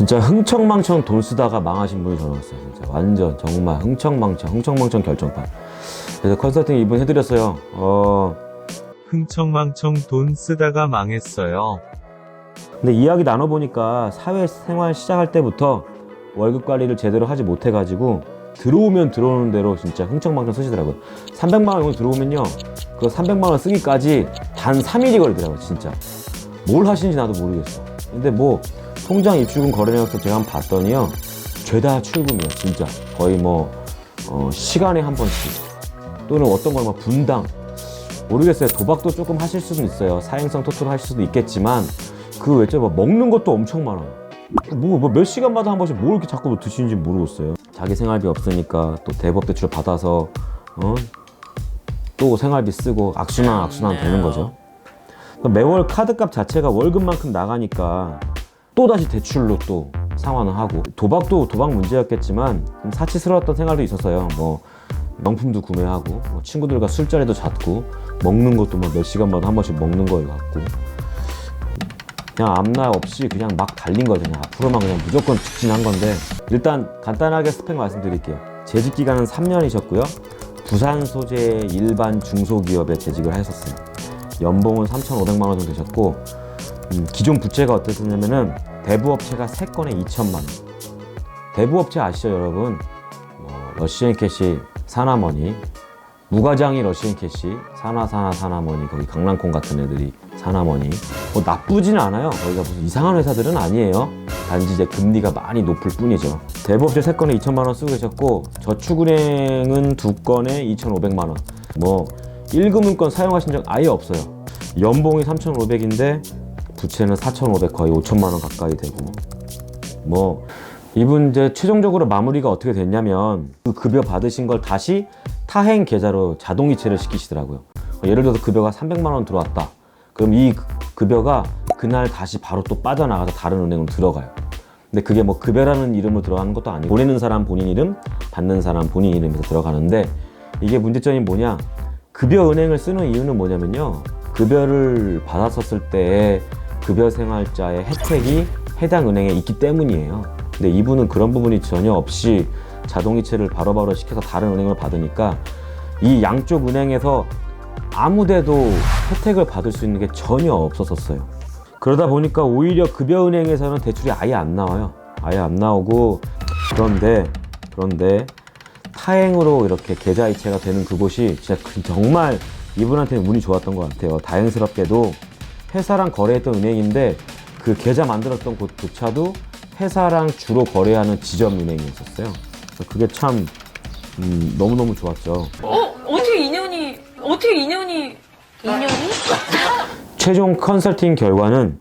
진짜 흥청망청 돈 쓰다가 망하신 분이 전화 왔어요. 진짜 완전 정말 흥청망청 흥청망청 결정판. 그래서 컨설팅 이분 해드렸어요. 어 흥청망청 돈 쓰다가 망했어요. 근데 이야기 나눠보니까 사회생활 시작할 때부터 월급 관리를 제대로 하지 못해가지고 들어오면 들어오는 대로 진짜 흥청망청 쓰시더라고요. 300만 원 들어오면요. 그 300만 원 쓰기까지 단 3일이 걸리더라고요, 진짜. 뭘 하시는지 나도 모르겠어. 근데 뭐 통장 입출금 거래량서 제가 한번 봤더니요. 죄다 출금이에요, 진짜. 거의 뭐 어, 시간에 한 번씩 또는 어떤 걸막 분당 모르겠어요. 도박도 조금 하실 수는 있어요. 사행성 토토를 하실 수도 있겠지만 그 외에 뭐 먹는 것도 엄청 많아요. 뭐, 뭐 몇 시간마다 한 번씩 뭘 이렇게 자꾸 드시는지 모르겠어요. 자기 생활비 없으니까 또 대법 대출 받아서 어? 또 생활비 쓰고 악순환 악순환 되는 거죠. 매월 카드값 자체가 월급만큼 나가니까 또 다시 대출로 또 상환을 하고 도박도 도박 문제였겠지만 좀 사치스러웠던 생활도 있었어요. 뭐 명품도 구매하고 뭐 친구들과 술자리도 잦고 먹는 것도 뭐몇 시간마다 한 번씩 먹는 거 같고 그냥 앞날 없이 그냥 막 달린 거죠. 그냥 앞으로만 그냥 무조건 직진한 건데 일단 간단하게 스펙 말씀드릴게요. 재직 기간은 3년이셨고요. 부산 소재 일반 중소기업에 재직을 하셨어요. 연봉은 3,500만 원 정도 되셨고 음, 기존 부채가 어땠냐면은 대부업체가 3건에 2천만 원. 대부업체 아시죠, 여러분? 뭐 러시앤 캐시, 사나머니, 무과장이 러시앤 캐시, 사나사나 사나머니, 거기 강남콩 같은 애들이 사나머니. 뭐 나쁘지는 않아요. 거기가 무슨 이상한 회사들은 아니에요. 단지 이제 금리가 많이 높을 뿐이죠. 대부업체 3건에 2천만 원 쓰고 계셨고 저축은행은 2건에 2,500만 원. 뭐 1금융권 사용하신 적 아예 없어요. 연봉이 3,500인데 부채는 4,500 거의 5천만 원 가까이 되고 뭐 이분 이제 최종적으로 마무리가 어떻게 됐냐면 그 급여 받으신 걸 다시 타행 계좌로 자동 이체를 시키시더라고요. 예를 들어서 급여가 300만 원 들어왔다. 그럼 이 급여가 그날 다시 바로 또 빠져나가서 다른 은행으로 들어가요. 근데 그게 뭐 급여라는 이름으로 들어가는 것도 아니고 보내는 사람 본인 이름, 받는 사람 본인 이름에서 들어가는데 이게 문제점이 뭐냐? 급여 은행을 쓰는 이유는 뭐냐면요. 급여를 받았었을 때의 급여 생활자의 혜택이 해당 은행에 있기 때문이에요. 근데 이분은 그런 부분이 전혀 없이 자동이체를 바로바로 시켜서 다른 은행을 받으니까 이 양쪽 은행에서 아무 데도 혜택을 받을 수 있는 게 전혀 없었었어요. 그러다 보니까 오히려 급여은행에서는 대출이 아예 안 나와요. 아예 안 나오고 그런데 그런데 타행으로 이렇게 계좌 이체가 되는 그곳이 진짜 그- 정말 이분한테는 운이 좋았던 것 같아요. 다행스럽게도 회사랑 거래했던 은행인데 그 계좌 만들었던 곳조차도 회사랑 주로 거래하는 지점 은행이었어요. 그래서 그게 참 음, 너무너무 좋았죠. 어? 어떻게 인연이 어떻게 인연이 인연이? 최종 컨설팅 결과는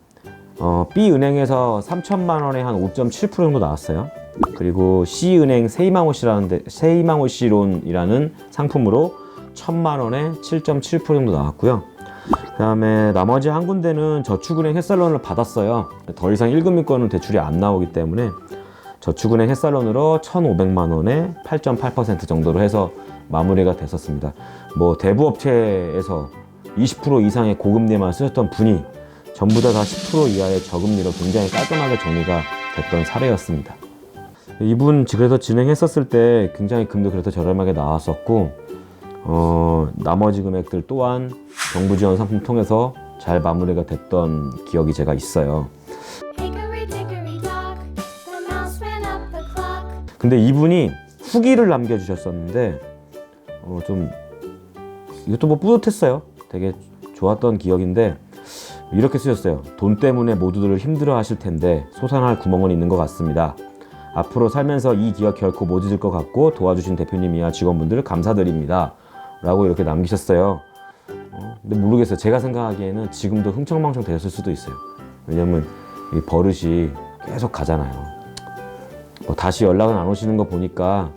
어, B 은행에서 3천만 원에 한 5.7% 정도 나왔어요. 그리고 C 은행 세이망호 씨라는데 세이망호 씨론이라는 상품으로 1천만 원에 7.7% 정도 나왔고요. 그다음에 나머지 한 군데는 저축은행 햇살론을 받았어요. 더 이상 1금융권은 대출이 안 나오기 때문에 저축은행 햇살론으로 1,500만 원에 8.8% 정도로 해서 마무리가 됐었습니다. 뭐 대부 업체에서 20% 이상의 고금리만 쓰셨던 분이 전부 다 다 10% 이하의 저금리로 굉장히 깔끔하게 정리가 됐던 사례였습니다. 이분 그래서 진행했었을 때 굉장히 금도 그래도 저렴하게 나왔었고 어, 나머지 금액들 또한 정부 지원 상품 통해서 잘 마무리가 됐던 기억이 제가 있어요. 근데 이분이 후기를 남겨주셨었는데 어, 좀 이것도 뭐 뿌듯했어요. 되게 좋았던 기억인데 이렇게 쓰셨어요. 돈 때문에 모두들 힘들어 하실 텐데 솟아날 구멍은 있는 것 같습니다. 앞으로 살면서 이 기억 결코 못 잊을 것 같고 도와주신 대표님이야 직원분들 감사드립니다. 라고 이렇게 남기셨어요. 어, 근데 모르겠어요. 제가 생각하기에는 지금도 흥청망청 되셨을 수도 있어요. 왜냐면 이 버릇이 계속 가잖아요. 뭐 다시 연락은 안 오시는 거 보니까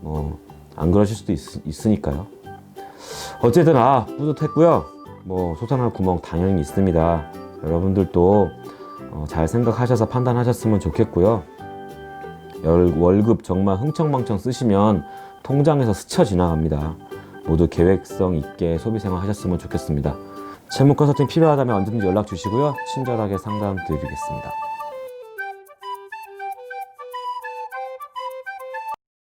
뭐 안 그러실 수도 있, 으니까요 어쨌든 아 뿌듯했고요. 뭐 솟아날 구멍 당연히 있습니다. 여러분들도 어, 잘 생각하셔서 판단하셨으면 좋겠고요. 열- 월급 정말 흥청망청 쓰시면 통장에서 스쳐 지나갑니다. 모두 계획성 있게 소비 생활 하셨으면 좋겠습니다. 채무 컨설팅 필요하다면 언제든지 연락 주시고요. 친절하게 상담 드리겠습니다.